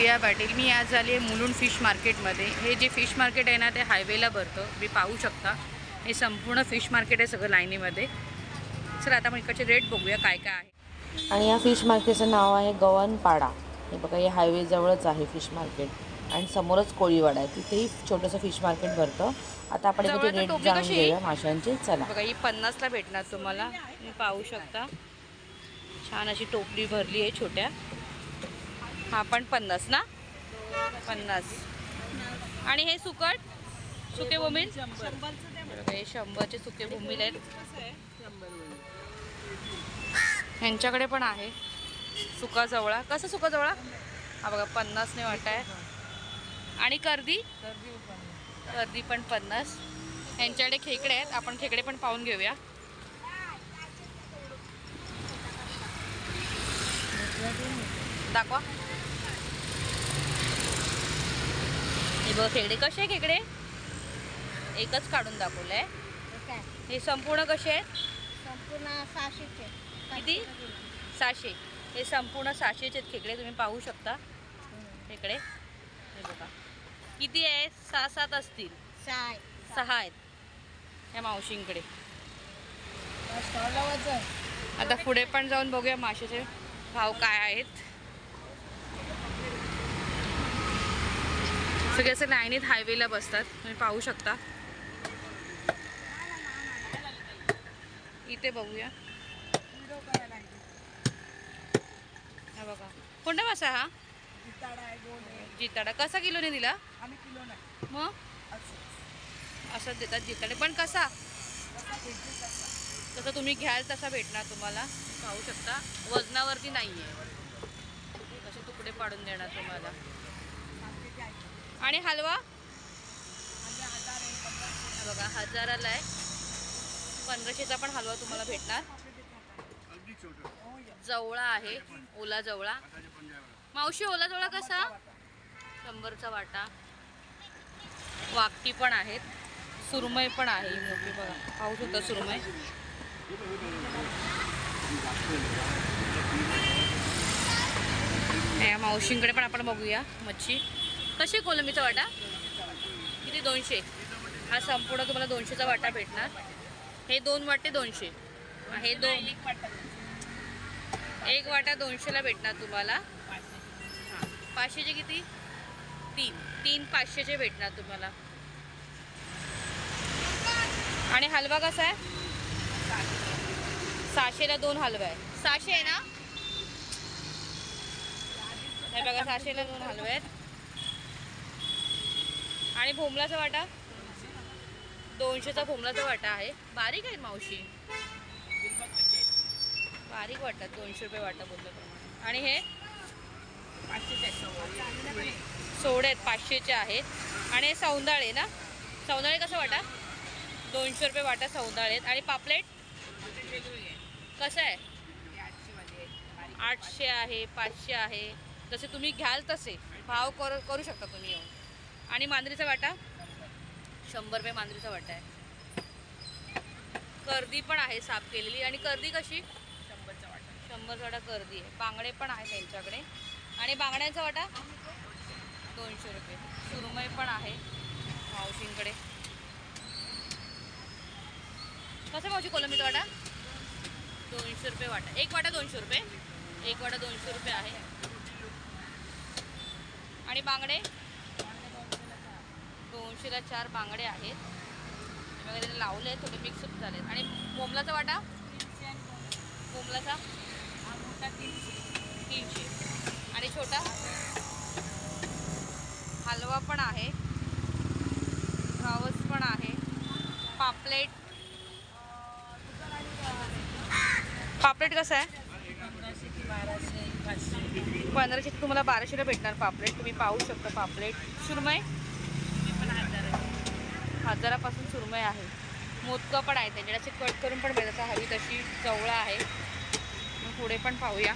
प्रिया पाटील मी आज आली आहे मुलुंड फिश मार्केटमध्ये. हे जे फिश मार्केट आहे ना ते हायवेला भरतं. मी पाहू शकता. हे संपूर्ण फिश मार्केट आहे सगळं लाईनीमध्ये. चला आता आपण इकडचे रेट बघूया काय काय आहे. आणि या फिश मार्केटचं नाव आहे गव्हाणपाडा हे बघा हे हायवेजवळच आहे फिश मार्केट. आणि समोरच कोळीवाडा आहे. तिथेही छोटंसं फिश मार्केट भरतं. आता आपण तर रेट जाणून? घेऊया माशांचे. चला. बघा ही पन्नासला भेटणार तुम्हाला. तुम्ही पाहू शकता. छान अशी टोपली भरली आहे छोट्या. हा पण पन्नास ना? पन्नास. आणि हे सुकट? सुके बोंबील हे शंभरचे सुके बोंबील आहेत. ह्यांच्याकडे पण आहे. सुका जवळा. कसं सुका जवळा? हा बघा पन्नासने वाट आहे. आणि कर्दी? कर्दी पण पन्नास. ह्यांच्याकडे खेकडे आहेत. आपण खेकडे पण पाहून घेऊया. दाखवा हे बघ खेकडे कसे आहे खेकडे? एकच काढून दाखवलंय. हे संपूर्ण कसे आहेत? संपूर्ण सहाशेचे किती? सहाशे. हे संपूर्ण सहाशेचे आहेत खेकडे तुम्ही पाहू शकता. खेकडे. हे बघा. किती आहे? सहा सात असतील. सहा सहा आहेत. या मावशींकडे. आता पुढे पण जाऊन बघूया माशाचे भाव काय आहेत. सगळे असे लाईनीत हायवेला बसतात. तुम्ही पाहू शकता. इथे बघूया. हा बघा. कोणता मासा हा? जिताडा. कसा किलोने दिला? आम्ही किलो मग? असं देतात जिताडे. पण कसा? तसं तुम्ही घ्याल तसा भेटणार तुम्हाला. पाहू शकता. वजनावरती नाही आहे असे तुकडे पाडून देणार तुम्हाला. आणि हलवा? बघा हजाराला आहे. पंधराशेचा पण हलवा तुम्हाला भेटणार. जवळा आहे ओला जवळा. मावशी ओला जवळा कसा? शंभरचा वाटा. वाकटी पण आहेत. सुरमई पण आहे मोठी बघा. पाऊस होता सुरमई. या मावशींकडे पण आपण बघूया मच्छी. कशी आहे कोलंबीचा वाटा? किती? दोनशे. हा संपूर्ण तुम्हाला दोनशेचा वाटा भेटणार. हे दोन वाटे दोनशे. हे दोन. एक वाटा दोनशेला भेटणार तुम्हाला. हां पाचशेचे किती? तीन. तीन पाचशेचे भेटणार तुम्हाला. आणि हलवा कसा आहे? सहाशेला दोन हलवा आहे सहाशे आहे ना? हे बघा सहाशेला दोन हलवे आहेत. आणि भोमलाचा वाटा? दोनशेचा भोमलाचा वाटा आहे. बारीक आहे मावशी? बारीक वाटतात दोनशे रुपये वाटा बोलल्याप्रमाणे आणि हे? सोडे आहेत पाचशेचे आहेत. आणि हे सौंदाळे ना? सौंदाळे कसं वाटा? दोनशे रुपये वाटा सौंदाळे आहेत. आणि पापलेट? कसं आहे? आठशे आहे पाचशे आहे. जसे तुम्ही घ्याल तसे. भाव करू करू शकता तुम्ही येऊन. आणि मांजरीचा वाटा? शंभर रुपये मांजरीचा वाटा आहे. कर्दी पण आहे साफ केलेली. आणि कर्दी कशी? शंभरचा वाटा. शंभरचा वाटा कर्दी आहे. बांगडे पण आहे त्यांच्याकडे. आणि बांगड्यांचा वाटा? दोनशे रुपये. सुरमई पण आहे मावशींकडे. कसं मावशी कोलंबीचा वाटा? दोनशे रुपये वाटा. एक वाटा दोनशे रुपये. एक वाटा दोनशे रुपये आहे. आणि बांगडे? दोनशेला चार बांगडे आहेत. वगैरे लावले थोडे मिक्सअप झालेत आणि मोमलाचा वाटा? बोमलाचा तीनशे. आणि छोटा? हलवा पण आहे. रावस पण आहे. पापलेट. पापलेट कसं आहे? पंधराशे तुम्हाला बाराशेला भेटणार पापलेट. तुम्ही पाहू शकता पापलेट. सुरमय हजारापासून सुरमय आहे. मोदकं पण आहे त्यांच्याकडे असे कट करून पण मिळतात हवी तशी चवळं आहे. मग पुढे पण पाहूया.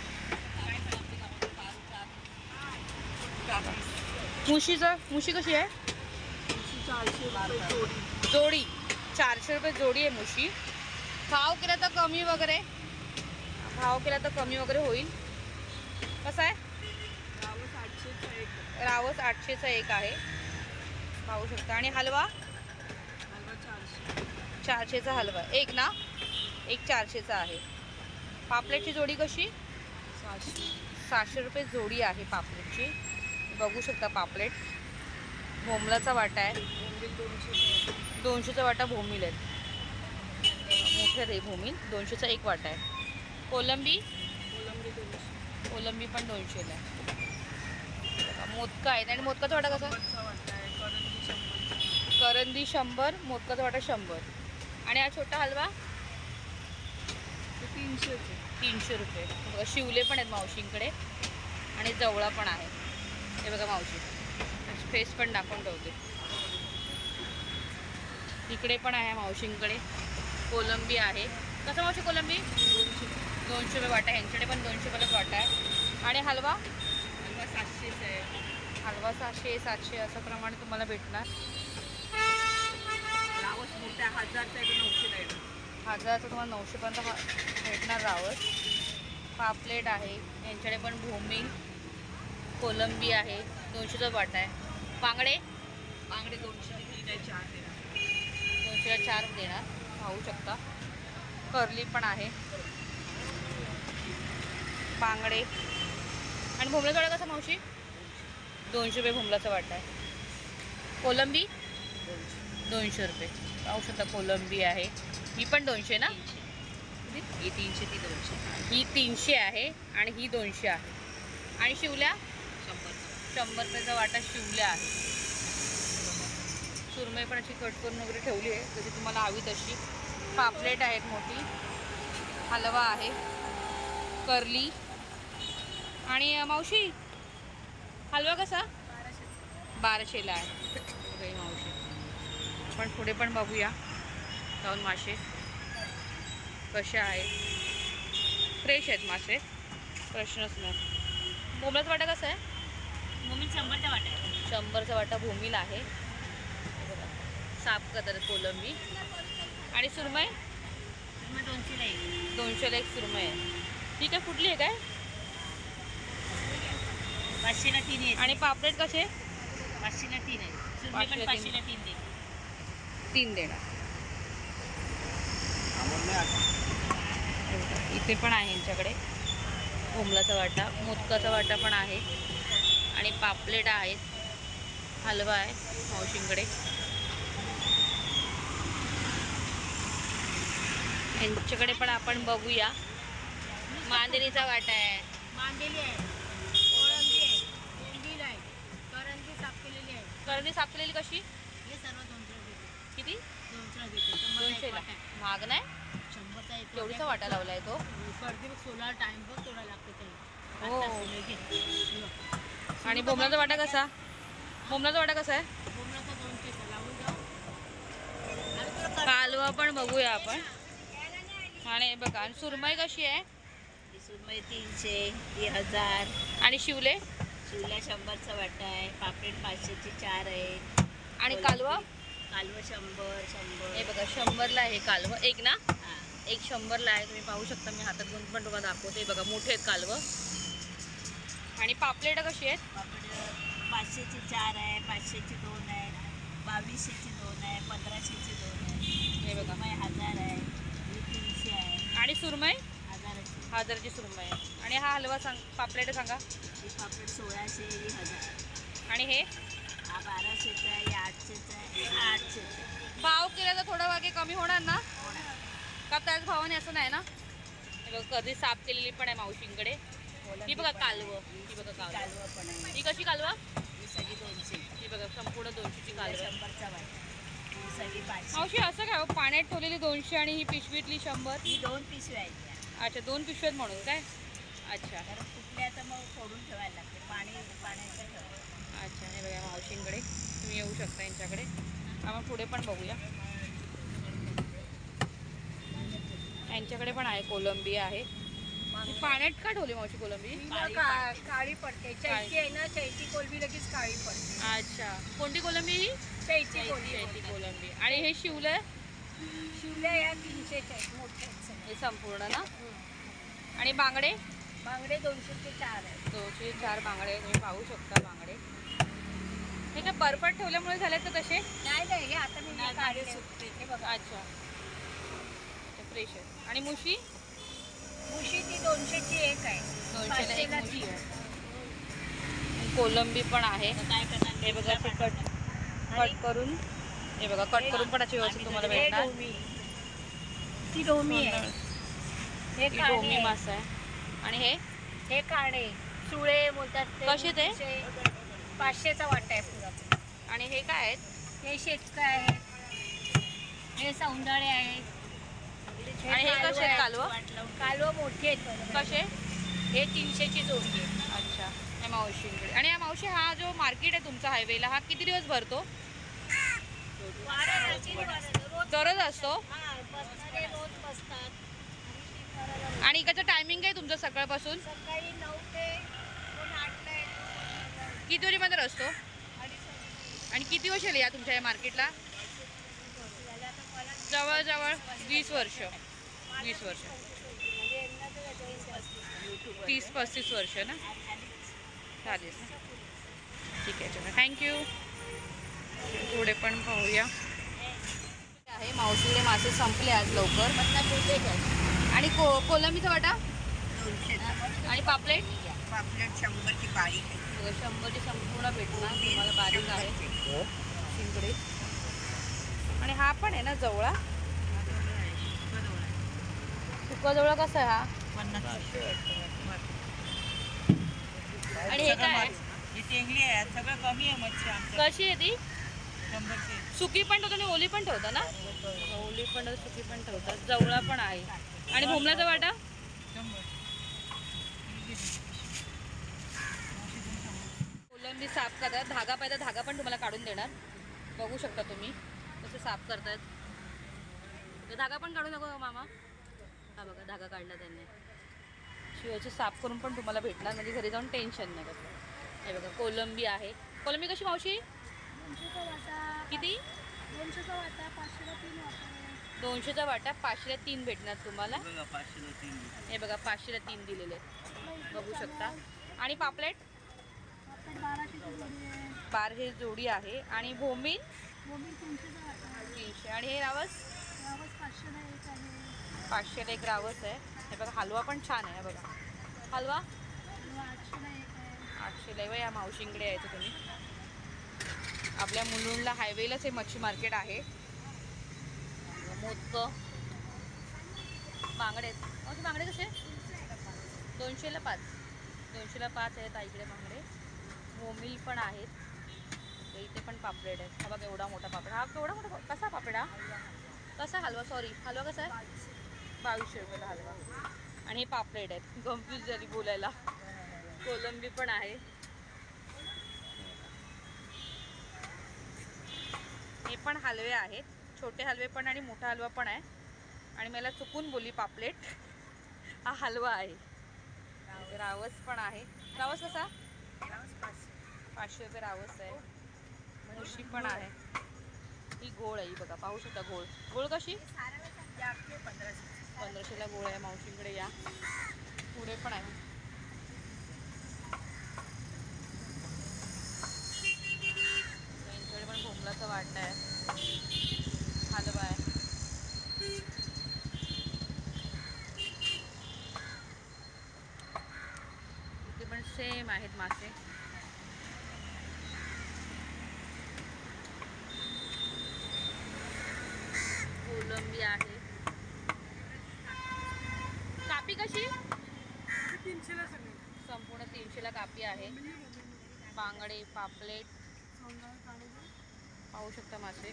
मुशीचं मुशी कशी आहे? जोडी. चारशे रुपये जोडी आहे मुशी. भाव केला तर कमी वगैरे. भाव केला तर कमी वगैरे होईल. कसं आहे? रावस आठशेचा एक. रावस आठशेचा एक आहे. पाहू शकता. आणि हलवा? चारशेचा हलवा. एक ना? एक चारशेचा आहे. पापलेटची जोडी कशी? सहाशे. रुपये जोडी आहे पापलेटची. बघू शकता पापलेट. भोमलाचा वाटा आहे. दोनशेचा वाटा भोमिल आहेत. मोठे आहे भोमिल दोनशेचा एक वाटा आहे. कोलंबी? कोलंबी पण दोनशेला आहे. मोदका आहे आणि मोदकाचा वाटा कसा? करंदी शंभर मोदकाचा वाटा शंभर. आणि हा छोटा हलवा? तीनशे रुपये. बघा शिवले पण आहेत मावशींकडे आणि जवळा पण आहे. हे बघा मावशी. फेस पण दाखवून ठेवते. इकडे पण आहे मावशींकडे. कोलंबी आहे. कसं मावशी कोलंबी? दोनशे रुपये वाटा. ह्यांच्याकडे पण दोनशे रुपयालाच वाटा आहे. आणि हलवा? हलवा सातशेच आहे. हलवा सहाशे सातशे असं प्रमाणे तुम्हाला भेटणार. हजारचा आहे नऊशे आहे हजाराचं तुम्हाला नऊशेपर्यंत भेटणार रावस. पापलेट आहे. यांच्याकडे पण भूमी कोलंबी आहे. दोनशेचा वाटा आहे. बांगडे? बांगडे दोनशे तीन आहे चार आहे दोनशेला चार देणार. पाहू शकता. करली पण आहे. बांगडे. आणि भोमल्याचा वाटा कसा मावशी? दोनशे रुपये भोमलाचा वाटा आहे. कोलंबी? दोनशे रुपये. शकता कोलंबी आहे. ही पण दोनशे ना? ही तीनशे ती दोनशे. ही तीनशे आहे आणि ही दोनशे आहे. आणि शिवल्या? शंभर. शंभर रुपयाचा वाटा शिवल्या आहे. सुरमई पण अशी कट करून वगैरे ठेवली आहे. जशी तुम्हाला हवी तशी. पापलेट आहेत मोठी. हलवा आहे. करली. आणि मावशी हलवा कसा? बाराशेला आहे. मावशी. आपण पुढे पण बघूया. जाऊन मासे. कसे आहेत? फ्रेश आहेत मासे. प्रश्नच नाही. बोंबलाचा वाटा कसा आहे? मम्मी शंभरचा वाटा आहे शंभरचा वाटा भूमीला आहे. साफ कदर कोलंबी. आणि सुरमई? मग दोनशेला एक. दोनशेला एक सुरमई आहे. ती काय फुटली आहे काय? पाचशेला तीन आहे आणि पापलेट कसे? पाचशेला तीन आहे सुरमई पाचशेला तीन. तीन देणार. हे. इथे पण आहे यांच्याकडे. भोमलाचा वाटा मोदकाचा वाटा पण आहे. आणि पापलेट आहेत. हलवा आहे मावशींकडे. यांच्याकडे पण आपण बघूया. मांदेलीचा वाटा आहे. मांदेली आहे. करंजी साफ केलेली आहे. करणी साफ केलेली कशी हे सर्व दोनशे देते किती दोनशेला आहे. महाग नाही? केवढीचा वाटा लावलाय तो? करते बघ टाइम बघ तेवढा लागतो ते हो. आणि बोमलाचा वाटा कसा? बोमलाचा वाटा कसा आहे? कालवा पण बघूया आपण. आणि बघा आणि सुरमई कशी आहे? सुरमई तीनशे ही हजार. आणि शिवले? शिवला शंभरचा वाटा आहे. पापलेट पाचशेचे चार आहे. आणि कालवा? कालवं शंभर शंभर. हे बघा शंभरला आहे कालवं. एक ना. एक शंभरला आहे तुम्ही पाहू शकता मी हातात घेऊन पण तुम्हाला दाखवते. हे बघा मोठे आहेत कालवं. आणि पापलेट कशी आहेत? पापड पाचशेचे चार आहे पाचशेचे दोन आहे बावीसशेचे दोन आहे पंधराशेचे दोन आहे. हे बघा. सुरमई हजार आहे तीनशे आहे. आणि सुरमई? हजाराची. हजारची सुरमई आहे. आणि हा हलवा सांग पापलेट सांगा. पापड सोळाशे हजार. आणि हे? हा बाराशेचा आहे आठशेचा आहे आठशेचा आहे भाव केला तर थोडं वागे कमी होणार ना. का त्याच भावाने असं नाही ना? हे बघा कधी साफ केलेली पण आहे मावशींकडे. ही बघा कालवं. ही बघा कालवं. कालवं पण आहे. ही कशी कालवा? ही सगळी दोनशे. ही बघा संपूर्ण दोनशेची कालवं. शंभरचा वाटा ही सगळी पाचशे. मावशी असं काय हो? पाण्यात ठेवलेली दोनशे आणि ही पिशवीतली शंभर? ही दोन पिशव्या आहेत त्या. अच्छा दोन पिशव्यात म्हणून काय? अच्छा. कारण कुठल्या तर मग फोडून ठेवायला लागते. पाणी पाण्याचं अच्छा हे बघा मावशींकडे. तुम्ही येऊ शकता यांच्याकडे. आपण पुढे पण बघूया. यांच्याकडे पण आहे कोलंबी आहे. ही पाण्यात का ठेवली मावशी कोलंबी? काळी पडते. चैती आहे ना चैती कोलबी लगेच काळी पडते. अच्छा. कोणती कोलंबी ही? चैती कोलबी कोलंबी. आणि हे शिवलंय शिवल्या या आहेत मोठ्या. हे संपूर्ण ना? आणि बांगडे? बांगडे दोनशे ते चार आहे दोनशे चार बांगडे तुम्ही पाहू शकता बांगडे. बर्फात ठेवल्यामुळे झाले तर कसे नाही नाही हे आता मी नाही, काढले. सुकते. हे बघा. अच्छा. आहे. आणि मुशी? मुशी ती दोनशेची एक आहे. दोनशेला एक मुशी. आहे. कोलंबी पण आहे. काय करणार? हे बघा ते कट कट करून हे बघा कट करून पण अशी व्यवस्थित तुम्हाला हे भेटणार. ती डोमी आहे. हे ही काढे डोमी मासा आहे. आणि हे? हे काढे सुळे बोलतात कसे ते? पाचशेचा वाटा आहे पुरा आणि हे काय आहेत? हे शेतक आहे हे सौंदळे आहे. आणि हे कसे आहेत कालवं? कालवं मोठी आहेत. कसे? हे तीनशेची जोडी आहे. अच्छा. या मावशींकडे. आणि या मावशी हा जो मार्केट आहे तुमचा हायवेला हा किती दिवस भरतो? दररोज असतो? रोज बसतात. आणि इकडचं टायमिंग आहे तुमचं सकाळपासून? सकाळी नऊ ते किती वाजेपर्यंत असतो? आणि किती वर्ष या तुमच्या या मार्केटला? जवळजवळ वीस वर्ष. वीस वर्ष. म्हणजे तीस पस्तीस. तीस पस्तीस वर्ष ना? चालेल ठीक आहे चला. थँक्यू पुढे पण पाहूया. आहे मावशीकडे मासे संपले आज लवकर. आणि को कोलंबीचा वाटा? दोनशे आणि पापलेट? पापलेट शंभरची बारीक आहे. बघा, शंभरची संपूर्ण भेटणार. तुम्हाला बारीक आहे. शिंगडे. आणि हा पण आहे ना जवळा? सुका जवळा कसा आहे हा? आणि हे काय? आहे? ही टेंगली आहे. सगळं कमी आहे मच्छी आमचं. कशी आहे ती? शंभरची सुकी पण ठेवतो आणि ओली पण ठेवता ना? ओली पण सुकी पण ठेवतात जवळा पण आहे. आणि भोमलाचा वाटा? कोलंबी साफ करतात. धागा पाहिजे धागा पण तुम्हाला काढून देणार. बघू शकता तुम्ही. कसे साफ करतात. धागा पण काढू नको मामा. हा बघा धागा काढला त्यांनी. शिवाची साफ करून पण तुम्हाला भेटणार. म्हणजे घरी जाऊन टेन्शन नाही कसं हे बघा कोलंबी आहे. कोलंबी कशी मावशी? किती? दोनशेचा वाटा पाचशेला तीन वाटा. दोनशेचा वाटा पाचशेला तीन भेटणार तुम्हाला. पाचशेला तीन हे बघा पाचशेला तीन दिलेले. बघू शकता. आणि पापलेट? बार हे जोडी आहे. आणि भोमीन तीनशे. आणि हे रावस? पाचशेला एक रावस आहे. हे बघा हलवा पण छान आहे बघा. हलवा? आठशेला आहे. या मावशींकडे यायचं तुम्ही. आपल्या मुलुंडला हायवेलाच हे मच्छी मार्केट आहे. मोदक. बांगडे. आहेत बांगडे कसे? दोनशेला पाच. दोनशेला पाच आहेत इकडे बांगडे. मोमिल पण आहेत. इथे पण पापलेट आहेत. हा बघा एवढा मोठा पापड हा एवढा मोठा कसा पापड हा? कसा हलवा? सॉरी हलवा कसा आहे? बावीसशे रुपयाला हलवा. आणि हे पापलेट आहेत. कन्फ्यूज झाली बोलायला. कोलंबी पण आहे. हे पण हलवे आहेत. छोटे हलवे पण आणि मोठा हलवा पण आहे. आणि मला चुकून बोलली पापलेट. हा हलवा आहे. रावस पण आहे. रावस कसा? पाचशे रुपये रावस आहे. मुशी पण आहे. ही गोळ आहे बघा. पाहू शकता गोळ. गोळ कशी? पंधराशेला गोळ आहे. मावशींकडे या. पुढे पण आहे त्यांच्याकडे पण भोमलाचा वाटा आहे हलवा आहे इथे पण सेम आहेत मासे. कोलंबी आहे. कापी कशी? संपूर्ण तीनशेला कापी आहे. बांगडे पापलेट. पाहू शकता मासे.